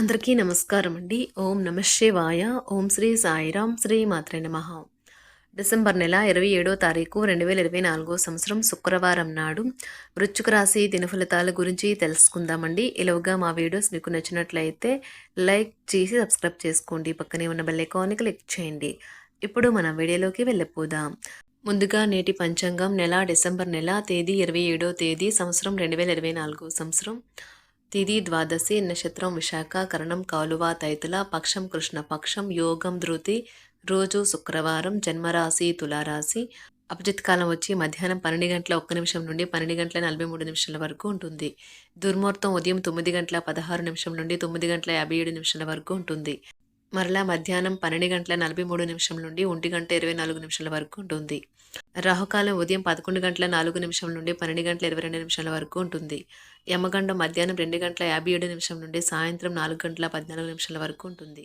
అందరికీ నమస్కారం అండి. ఓం నమ శివాయ. ఓం శ్రీ సాయిరాం శ్రీ మాత్రే నమ. డిసెంబర్ నెల ఇరవై ఏడో తారీఖు రెండు వేల ఇరవై నాలుగో సంవత్సరం శుక్రవారం నాడు వృశ్చిక రాశి దినఫలితాల గురించి తెలుసుకుందామండి. ఇలాగా మా వీడియోస్ మీకు నచ్చినట్లయితే లైక్ చేసి సబ్స్క్రైబ్ చేసుకోండి. పక్కనే ఉన్న బెల్ ఐకాన్ని క్లిక్ చేయండి. ఇప్పుడు మనం వీడియోలోకి వెళ్ళిపోదాం. ముందుగా నేటి పంచాంగం. నెల డిసెంబర్ నెల తేదీ ఇరవై ఏడో తేదీ సంవత్సరం రెండు వేల ఇరవై నాలుగో సంవత్సరం. తిది ద్వాదశి నక్షత్రం విశాఖ కరణం కాలువ తైతుల పక్షం కృష్ణ పక్షం యోగం ధృతి రోజు శుక్రవారం జన్మరాశి తులారాశి. అభిజిత్ కాలం వచ్చి మధ్యాహ్నం పన్నెండు గంటల ఒక్క నిమిషం నుండి పన్నెండు గంటల నలభై మూడు నిమిషాల వరకు ఉంటుంది. దుర్ముహూర్తం ఉదయం తొమ్మిది గంటల పదహారు నిమిషం నుండి తొమ్మిది గంటల యాభై ఏడు నిమిషాల వరకు ఉంటుంది. మరలా మధ్యాహ్నం పన్నెండు గంటల నలభై మూడు నిమిషం నుండి ఒంటి గంట ఇరవై నాలుగు నిమిషాల వరకు ఉంటుంది. రాహుకాలం ఉదయం పదకొండు గంటల నాలుగు నిమిషం నుండి పన్నెండు గంటల ఇరవై రెండు నిమిషాల వరకు ఉంటుంది. యమగండం మధ్యాహ్నం రెండు గంటల యాభై ఏడు నిమిషం నుండి సాయంత్రం నాలుగు గంటల పద్నాలుగు నిమిషాల వరకు ఉంటుంది.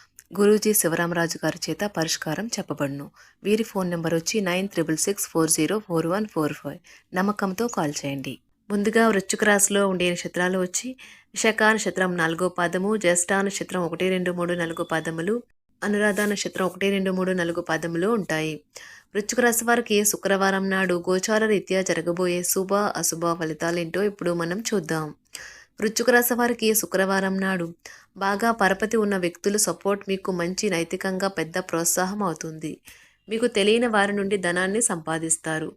గురూజీ శివరామరాజు గారి చేత పరిష్కారం చెప్పబడును. వీరి ఫోన్ నెంబర్ వచ్చి nine triple six four zero four one four five. నమ్మకంతో కాల్ చేయండి. ముందుగా వృశ్చిక రాశిలో ఉండే నక్షత్రాలు వచ్చి విశాఖ నక్షత్రం నాలుగో పాదము జ్యేష్ఠ నక్షత్రం ఒకటి రెండు మూడు నాలుగు పాదములు అనురాధ నక్షత్రం ఒకటి రెండు మూడు నాలుగు పాదములు ఉంటాయి. వృశ్చిక రాశి వారికి శుక్రవారం నాడు గోచార రీత్యా జరగబోయే శుభ అశుభ ఫలితాలేంటో ఇప్పుడు మనం చూద్దాం. వృశ్చిక రాశి వారికి శుక్రవారం నాడు బాగా పరపతి ఉన్న వ్యక్తులు సపోర్ట్ మీకు మంచి నైతికంగా పెద్ద ప్రోత్సాహం అవుతుంది. మీకు తెలియని వారి నుండి ధనాన్ని సంపాదిస్తారు.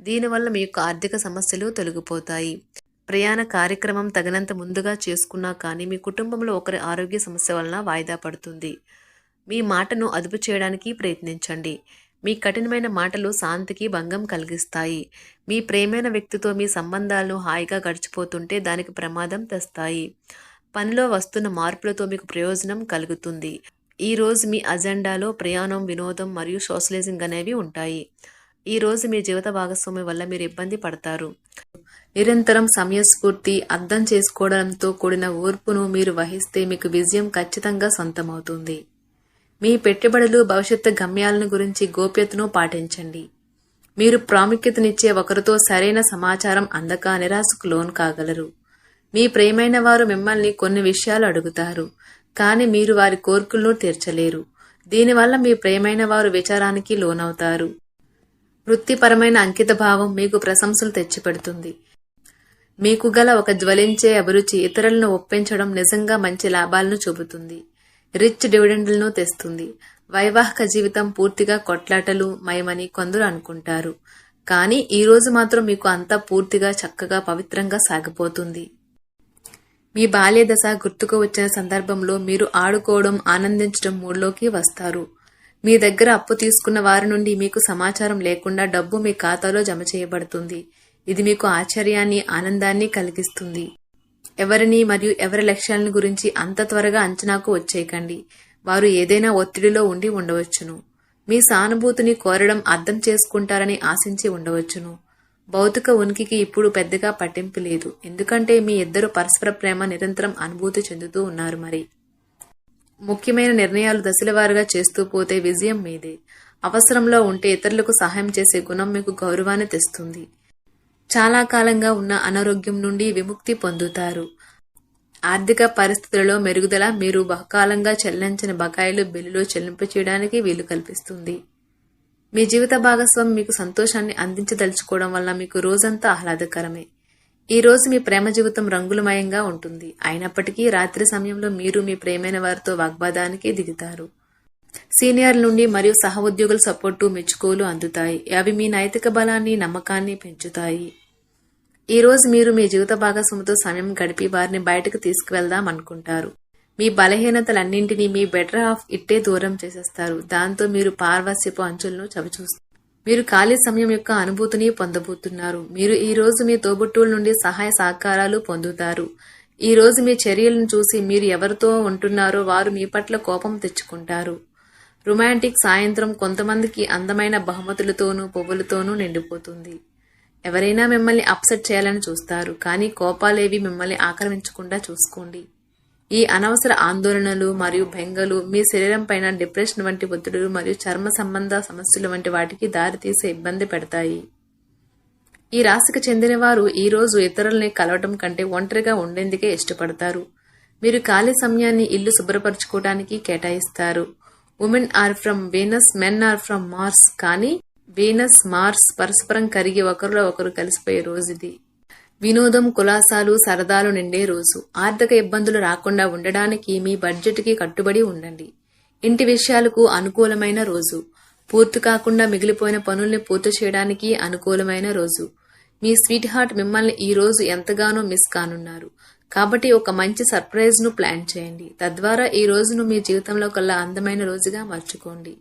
దీనివల్ల మీ యొక్క ఆర్థిక సమస్యలు తొలగిపోతాయి. ప్రయాణ కార్యక్రమం తగినంత ముందుగా చేసుకున్నా కానీ మీ కుటుంబంలో ఒకరి ఆరోగ్య సమస్య వలన వాయిదా పడుతుంది. మీ మాటను అదుపు చేయడానికి ప్రయత్నించండి. మీ కఠినమైన మాటలు శాంతికి భంగం కలిగిస్తాయి. మీ ప్రేమైన వ్యక్తితో మీ సంబంధాలను హాయిగా గడిచిపోతుంటే దానికి ప్రమాదం తెస్తాయి. పనిలో వస్తున్న మార్పులతో మీకు ప్రయోజనం కలుగుతుంది. ఈరోజు మీ అజెండాలో ప్రయాణం వినోదం మరియు సోషలైజింగ్ అనేవి ఉంటాయి. ఈరోజు మీ జీవిత భాగస్వామి వల్ల మీరు ఇబ్బంది పడతారు. నిరంతరం సమయస్ఫూర్తి అర్థం చేసుకోవడంతో కూడిన ఓర్పును మీరు వహిస్తే మీకు విజయం ఖచ్చితంగా సొంతమవుతుంది. మీ పెట్టుబడులు భవిష్యత్తు గమ్యాలను గురించి గోప్యతను పాటించండి. మీరు ప్రాముఖ్యతనిచ్చే ఒకరితో సరైన సమాచారం అందక నిరాశకు లోన్ కాగలరు. మీ ప్రేమైన వారు మిమ్మల్ని కొన్ని విషయాలు అడుగుతారు కానీ మీరు వారి కోర్కులను తీర్చలేరు. దీనివల్ల మీ ప్రేమైన వారు విచారానికి లోనవుతారు. వృత్తిపరమైన అంకిత భావం మీకు ప్రశంసలు తెచ్చిపెడుతుంది. మీకు గల ఒక జ్వలించే అభిరుచి ఇతరులను ఒప్పించడం నిజంగా మంచి లాభాలను చూపుతుంది. రిచ్ డివిడెండ్లను తెస్తుంది. వైవాహిక జీవితం పూర్తిగా కొట్లాటలు మయమని కొందరు అనుకుంటారు. కానీ ఈరోజు మాత్రం మీకు అంతా పూర్తిగా చక్కగా పవిత్రంగా సాగిపోతుంది. మీ బాల్య దశ గుర్తుకు వచ్చిన సందర్భంలో మీరు ఆడుకోవడం ఆనందించడం మూడ్లోకి వస్తారు. మీ దగ్గర అప్పు తీసుకున్న వారి నుండి మీకు సమాచారం లేకుండా డబ్బు మీ ఖాతాలో జమ చేయబడుతుంది. ఇది మీకు ఆశ్చర్యాన్ని ఆనందాన్ని కలిగిస్తుంది. ఎవరిని మరియు ఎవరి లక్ష్యాలను గురించి అంత త్వరగా అంచనాకు వచ్చేయకండి. వారు ఏదైనా ఒత్తిడిలో ఉండి ఉండవచ్చును. మీ సానుభూతిని కోరడం అర్థం చేసుకుంటారని ఆశించి ఉండవచ్చును. భౌతిక ఉనికికి ఇప్పుడు పెద్దగా పట్టింపు లేదు. ఎందుకంటే మీ ఇద్దరు పరస్పర ప్రేమ నిరంతరం అనుభూతి చెందుతూ ఉన్నారు మరి. ముఖ్యమైన నిర్ణయాలు దశలవారుగా చేస్తూ పోతే విజయం మీదే. అవసరంలో ఉంటే ఇతరులకు సహాయం చేసే గుణం మీకు గౌరవాన్ని తెస్తుంది. చాలా కాలంగా ఉన్న అనారోగ్యం నుండి విముక్తి పొందుతారు. ఆర్థిక పరిస్థితులలో మెరుగుదల మీరు బహుకాలంగా చెల్లించిన బకాయిలు బిల్లులు చెల్లింపు చేయడానికి వీలు కల్పిస్తుంది. మీ జీవిత భాగస్వామి మీకు సంతోషాన్ని అందించదలుచుకోవడం వల్ల మీకు రోజంతా ఆహ్లాదకరమే. ఈ రోజు మీ ప్రేమ జీవితం రంగులమయంగా ఉంటుంది. అయినప్పటికీ రాత్రి సమయంలో మీరు మీ ప్రేమైన వారితో వాగ్వాదానికి దిగుతారు. సీనియర్ల నుండి మరియు సహ ఉద్యోగుల సపోర్టు మెచ్చుకోలు అందుతాయి. అవి మీ నైతిక బలాన్ని నమ్మకాన్ని పెంచుతాయి. ఈ రోజు మీరు మీ జీవిత భాగస్వామితో సమయం గడిపి వారిని బయటకు తీసుకువెళ్దాం అనుకుంటారు. మీ బలహీనతలన్నింటినీ మీ బెటర్ ఆఫ్ ఇట్టే దూరం చేసేస్తారు. దాంతో మీరు పార్వస్యపు అంచులను చవిచూస్తారు. మీరు ఖాళీ సమయం యొక్క అనుభూతిని పొందబోతున్నారు. మీరు ఈ రోజు మీ తోబుట్టువుల నుండి సహాయ సహకారాలు పొందుతారు. ఈ రోజు మీ చర్యలను చూసి మీరు ఎవరితో ఉంటున్నారో వారు మీ పట్ల కోపం తెచ్చుకుంటారు. రొమాంటిక్ సాయంత్రం కొంతమందికి అందమైన బహుమతులతోనూ పువ్వులతోనూ నిండిపోతుంది. ఎవరైనా మిమ్మల్ని అప్సెట్ చేయాలని చూస్తారు. కానీ కోపాలేవి మిమ్మల్ని ఆక్రమించకుండా చూసుకోండి. ఈ అనవసర ఆందోళనలు మరియు బెంగలు మీ శరీరం పైన డిప్రెషన్ వంటి ఒత్తిడులు మరియు చర్మ సంబంధ సమస్యలు వంటి వాటికి దారితీసే ఇబ్బంది పెడతాయి. ఈ రాశికి చెందిన వారు ఈ రోజు ఇతరుల్ని కలవటం కంటే ఒంటరిగా ఉండేందుకే ఇష్టపడతారు. మీరు ఖాళీ సమయాన్ని ఇల్లు శుభ్రపరచుకోవడానికి కేటాయిస్తారు. Women are from Venus men are from Mars కానీ వీనస్ మార్స్ పరస్పరం కరిగి ఒకరిలో ఒకరు కలిసిపోయే రోజు ఇది వినోదం కులాసాలు సరదాలు నిండే రోజు. ఆర్థిక ఇబ్బందులు రాకుండా ఉండడానికి మీ బడ్జెట్కి కట్టుబడి ఉండండి. ఇంటి విషయాలకు అనుకూలమైన రోజు. పూర్తి కాకుండా మిగిలిపోయిన పనుల్ని పూర్తి చేయడానికి అనుకూలమైన రోజు. మీ స్వీట్ హార్ట్ మిమ్మల్ని ఈ రోజు ఎంతగానో మిస్ కానున్నారు. కాబట్టి ఒక మంచి సర్ప్రైజ్ను ప్లాన్ చేయండి. తద్వారా ఈ రోజును మీ జీవితంలో కల్లా అందమైన రోజుగా మార్చుకోండి.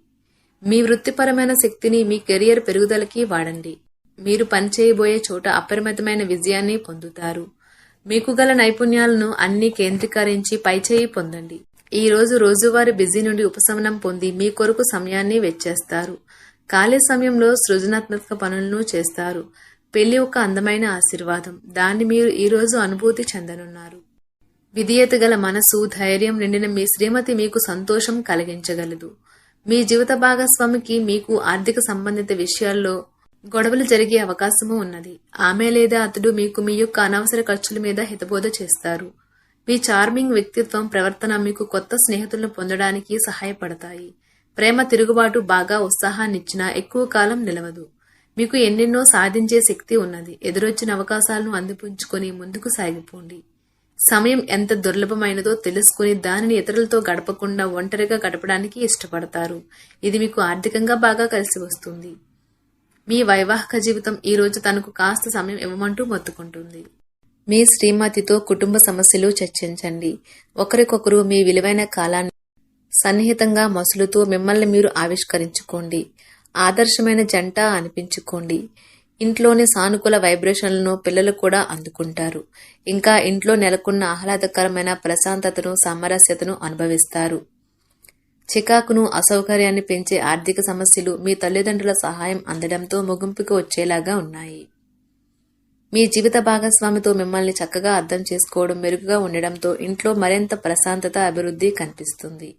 మీ వృత్తిపరమైన శక్తిని మీ కెరియర్ పెరుగుదలకి వాడండి. మీరు పనిచేయబోయే చోట అపరిమితమైన విజయాన్ని పొందుతారు. మీకు గల నైపుణ్యాలను అన్ని కేంద్రీకరించి పైచేయి పొందండి. ఈ రోజు రోజువారీ బిజీ నుండి ఉపశమనం పొంది మీ కొరకు సమయాన్ని వెచ్చేస్తారు. ఖాళీ సమయంలో సృజనాత్మక పనులను చేస్తారు. పెళ్ళి ఒక అందమైన ఆశీర్వాదం. దాన్ని మీరు ఈ రోజు అనుభూతి చెందనున్నారు. విధేయత గల మనసు ధైర్యం నిండిన మీ శ్రీమతి మీకు సంతోషం కలిగించగలదు. మీ జీవిత భాగస్వామికి మీకు ఆర్థిక సంబంధిత విషయాల్లో గొడవలు జరిగే అవకాశము ఉన్నది. ఆమె లేదా అతడు మీకు మీ యొక్క అనవసర ఖర్చుల మీద హితబోధ చేస్తారు. మీ చార్మింగ్ వ్యక్తిత్వం ప్రవర్తన మీకు కొత్త స్నేహితులను పొందడానికి సహాయపడతాయి. ప్రేమ తిరుగుబాటు బాగా ఉత్సాహాన్నిచ్చినా ఎక్కువ కాలం నిలవదు. మీకు ఎన్నెన్నో సాధించే శక్తి ఉన్నది. ఎదురొచ్చిన అవకాశాలను అందిపుంచుకొని ముందుకు సాగిపోండి. సమయం ఎంత దుర్లభమైనదో తెలుసుకుని దానిని ఇతరులతో గడపకుండా ఒంటరిగా గడపడానికి ఇష్టపడతారు. ఇది మీకు ఆర్థికంగా బాగా కలిసి వస్తుంది. మీ వైవాహిక జీవితం ఈ రోజు తనకు కాస్త సమయం ఇవ్వమంటూ మొత్తుకుంటుంది. మీ శ్రీమతితో కుటుంబ సమస్యలు చర్చించండి. ఒకరికొకరు మీ విలువైన కాలాన్ని సన్నిహితంగా మసులుతూ మిమ్మల్ని మీరు ఆవిష్కరించుకోండి. ఆదర్శమైన జంట అనిపించుకోండి. ఇంట్లోని సానుకూల వైబ్రేషన్లను పిల్లలు కూడా అందుకుంటారు. ఇంకా ఇంట్లో నెలకొన్న ఆహ్లాదకరమైన ప్రశాంతతను సామరస్యతను అనుభవిస్తారు. చికాకును అసౌకర్యాన్ని పెంచే ఆర్థిక సమస్యలు మీ తల్లిదండ్రుల సహాయం అందడంతో ముగింపుకు వచ్చేలాగా ఉన్నాయి. మీ జీవిత భాగస్వామితో మిమ్మల్ని చక్కగా అర్థం చేసుకోవడం మెరుగుగా ఉండడంతో ఇంట్లో మరింత ప్రశాంతత అభివృద్ధి కనిపిస్తుంది.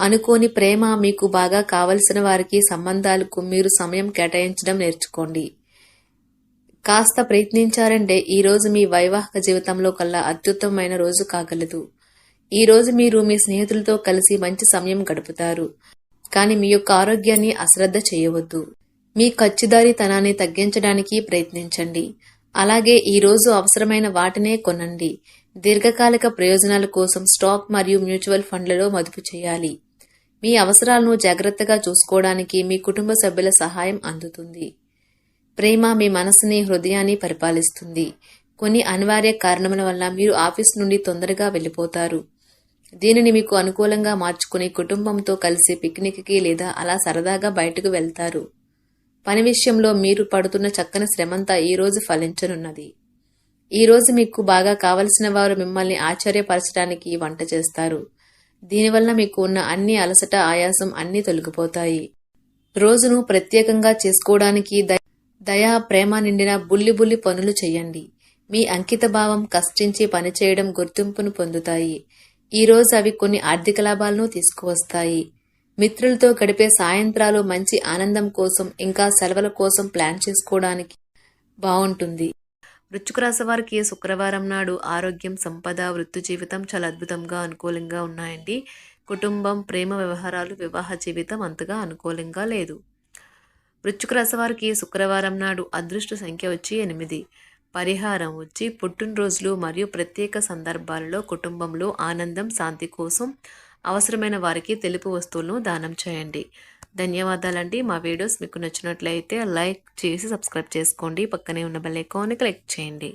అనుకోని ప్రేమ మీకు బాగా కావలసిన వారికి సంబంధాలకు మీరు సమయం కేటాయించడం నేర్చుకోండి. కాస్త ప్రయత్నించారంటే ఈ రోజు మీ వైవాహిక జీవితంలో కల్లా అత్యుత్తమమైన రోజు కాగలదు. ఈ రోజు మీరు మీ స్నేహితులతో కలిసి మంచి సమయం గడుపుతారు. కానీ మీ యొక్క ఆరోగ్యాన్ని అశ్రద్ధ చేయవద్దు. మీ ఖర్చుదారీతనాన్ని తగ్గించడానికి ప్రయత్నించండి. అలాగే ఈ రోజు అవసరమైన వాటినే కొనండి. దీర్ఘకాలిక ప్రయోజనాల కోసం స్టాక్ మరియు మ్యూచువల్ ఫండ్లలో మదుపు చేయాలి. మీ అవసరాలను జాగ్రత్తగా చూసుకోవడానికి మీ కుటుంబ సభ్యుల సహాయం అందుతుంది. ప్రేమ మీ మనసుని హృదయాన్ని పరిపాలిస్తుంది. కొన్ని అనివార్య కారణముల వల్ల మీరు ఆఫీస్ నుండి తొందరగా వెళ్ళిపోతారు. దీనిని మీకు అనుకూలంగా మార్చుకుని కుటుంబంతో కలిసి పిక్నిక్కి లేదా అలా సరదాగా బయటకు వెళ్తారు. పని విషయంలో మీరు పడుతున్న చక్కని శ్రమంతా ఈ రోజు ఫలించనున్నది. ఈ రోజు మీకు బాగా కావలసిన వారు మిమ్మల్ని ఆశ్చర్యపరచడానికి వంట చేస్తారు. దీనివల్ల మీకు ఉన్న అన్ని అలసట ఆయాసం అన్నీ తొలగిపోతాయి. రోజును ప్రత్యేకంగా చేసుకోవడానికి దయ- దయా ప్రేమ నిండిన బుల్లి బుల్లి పనులు చేయండి. మీ అంకిత భావం కష్టించి పనిచేయడం గుర్తింపును పొందుతాయి. ఈ రోజు అవి కొన్ని ఆర్థిక లాభాలను తీసుకువస్తాయి. మిత్రులతో గడిపే సాయంత్రాలు మంచి ఆనందం కోసం ఇంకా సెలవుల కోసం ప్లాన్ చేసుకోవడానికి బాగుంటుంది వృశ్చిక రాశి వారికి శుక్రవారం నాడు ఆరోగ్యం సంపద వృత్తి జీవితం చాలా అద్భుతంగా అనుకూలంగా ఉన్నాయండి. కుటుంబం ప్రేమ వ్యవహారాలు వివాహ జీవితం అంతగా అనుకూలంగా లేదు. వృశ్చిక రాశి వారికి శుక్రవారం నాడు అదృష్ట సంఖ్య వచ్చి ఎనిమిది. పరిహారం వచ్చి పుట్టినరోజులు మరియు ప్రత్యేక సందర్భాలలో కుటుంబంలో ఆనందం శాంతి కోసం అవసరమైన వారికి తెలుపు వస్తువులను దానం చేయండి. ధన్యవాదాలండి. మా వీడియోస్ మీకు నచ్చినట్లయితే లైక్ చేసి సబ్స్క్రైబ్ చేసుకోండి. పక్కనే ఉన్న బెల్ ఐకాన్ని క్లిక్ చేయండి.